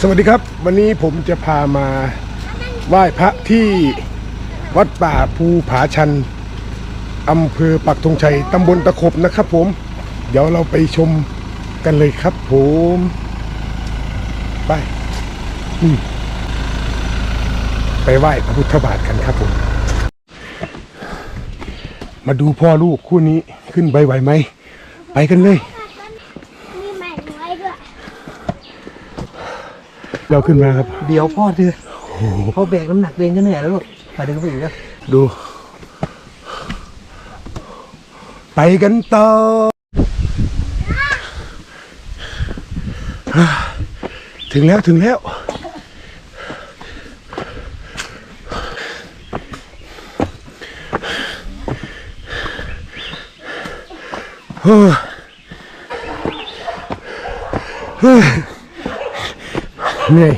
สวัสดีครับ วันนี้ผมจะพามาไหว้พระที่วัดป่าภูผาชันอำเภอปักธงชัยตำบลตะขบนะครับผม เดี๋ยวเราไปชมกันเลยครับผมไปมไปไหว้พระพุทธบาทกันครับผม มาดูพ่อลูกคู่นี้ขึ้นไปไหวไหม ไปกันเลย มีใหม่น้อยด้วย เราขึ้นมาครับเดี๋ยวพ่อเธอพ่อแบกน้ำหนักตัวเองก็เหนื่อยแล้วลูกมาเดินเข้าไปอีกแล้วดู ไปกันต่อถึงแล้วถึงแล้ว เฮ้ย เฮ้ยเหนื่อย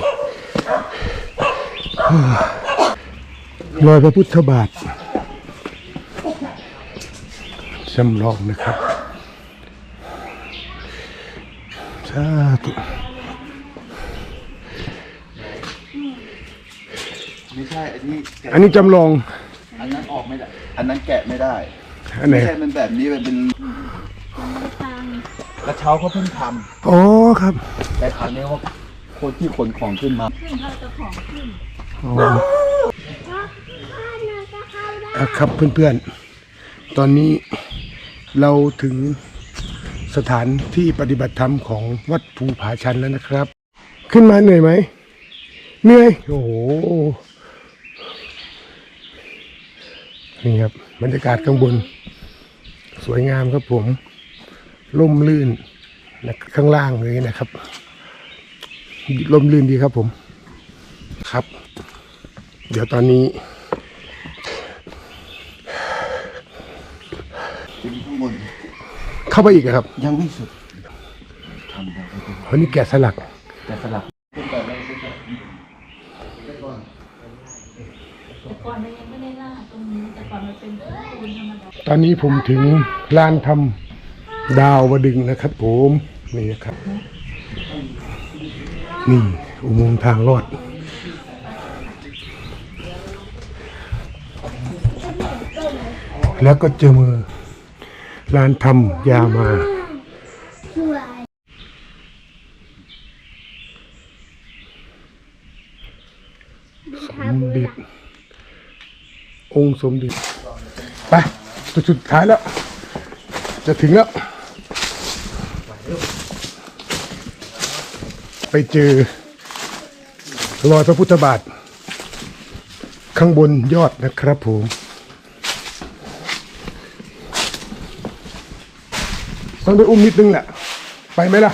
รอยพระพุทธบาทจำลองนะครับสาธุไม่ใช่ อันนี้แกะอันนี้จำลอง อันนั้นออกไม่ได้ อันนั้นแกะไม่ได้ อันไหนไม่ใช่มันแบบนี้มันเป็นกระเช้าเขาเพิ่งทอ๋อครับำแต่คราวนี้ว่า คนที่ขนของขึ้นมาอ๋อพ่อเราจะเข้าได้อะครับเพื่อนๆ ตอนนี้เราถึงสถานที่ปฏิบัติธรรมของวัดภูผาชันแล้วนะครับ ขึ้นมาเหนื่อยไหมเหนื่อยโอ้โหนี่ครับบรรยากาศข้างบน สวยงามครับผม ร่มลื่นนะข้างล่างเลยนะครับ ร่มลื่นดีครับผม ครับ เดี๋ยวตอนนี้เป็นข้างบนเข้าไปอีกอะครับยังไม่สุดทำแบบนี้วันนี้แกะสลัก แต่สลับขึ้นไปไม่ขึ้นไปก่อนมันยังไม่ได้ลาดตรงนี้แต่ก่อนมันเป็นพื้นปูนธรรมดาตอนนี้ผมถึงลานทำดาววดึงนะครับผม นี่นะครับ นี่อุโมงค์ทางลอด แล้วก็เจอมือลานทำยามาสวยสมเด็จองค์สมเด็จไปจุดสุดท้ายแล้ว จะถึงแล้ว ไปเจอรอยพระพุทธบาท ข้างบนยอดนะครับผมต้องไปอุ้มนิดนึงแหละไปไหมล่ะ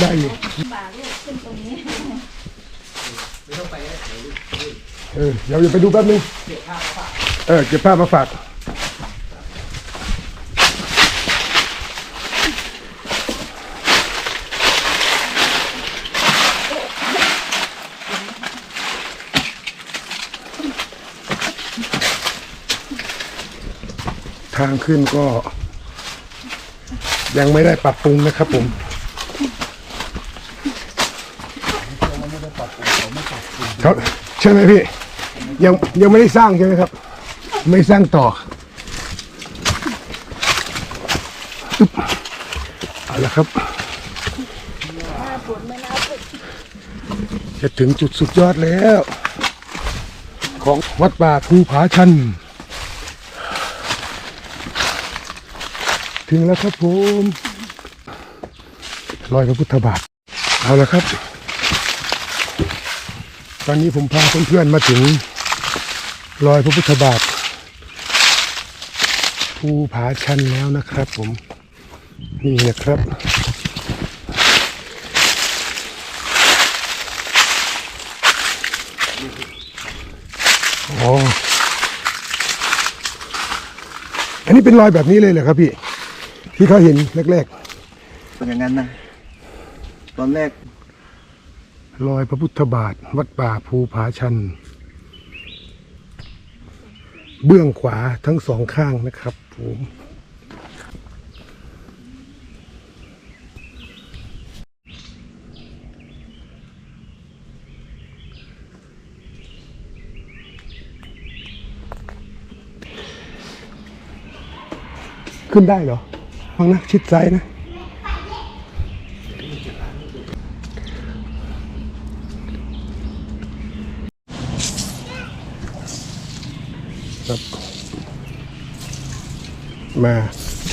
ได้อยู่ เออเดี๋ยวอย่าไปดูแป๊บนึงเออเก็บภาพมาฝากทางขึ้นก็ ยังไม่ได้ปรับปรุงนะครับผม ครับใช่ไหมพี่ ยังยังไม่ได้สร้างใช่ไหมครับ ไม่สร้างต่ออึ๊บเอาละครับ จะถึงจุดสุดยอดแล้ว ของวัดป่าภูผาชัน ถึงแล้วครับผม รอยพระพุทธบาท เอาละครับ ตอนนี้ผมพาเพื่อนๆมาถึงรอยพระพุทธบาทภูผาชันแล้วนะครับ ผมนี่นะครับอ๋ออันนี้เป็นรอยแบบนี้เลยเหรอครับพี่ ที่เขาเห็นแรกๆ เป็นอย่างนั้นนะ ตอนแรก รอยพระพุทธบาท วัดป่าภูผาชัน เบื้องขวาทั้งสองข้างนะครับผมขึ้นได้เหรอฟังนะ ชิดซ้ายนะ ครับ มา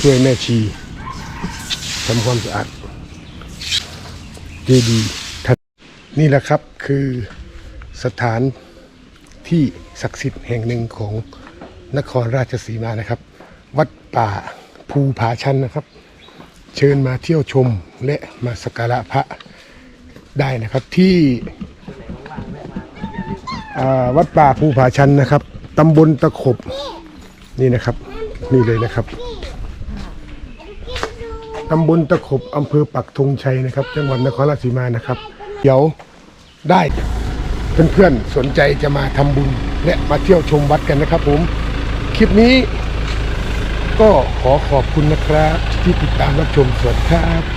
ช่วยแม่ชีทำความสะอาดเจดีย์ทัดนี่แหละครับคือสถานที่ศักดิ์สิทธิ์แห่งหนึ่งของนครราชสีมานะครับ วัดป่าภูผาชันนะครับ เชิญมาเที่ยวชมและมาสักการะพระได้นะครับที่วัดป่าภูผาชันนะครับ ตำบลตะขบนี่นะครับ นี่เลยนะครับตำบลตะขบอำเภอปักธงชัยนะครับ จังหวัดนครราชสีมานะครับ เดี๋ยวได้เพื่อนๆสนใจจะมาทำบุญและมาเที่ยวชมวัดกันนะครับผม คลิปนี้ก็ขอขอบคุณนะครับ ที่ติดตามรับชมสวัสดีครับ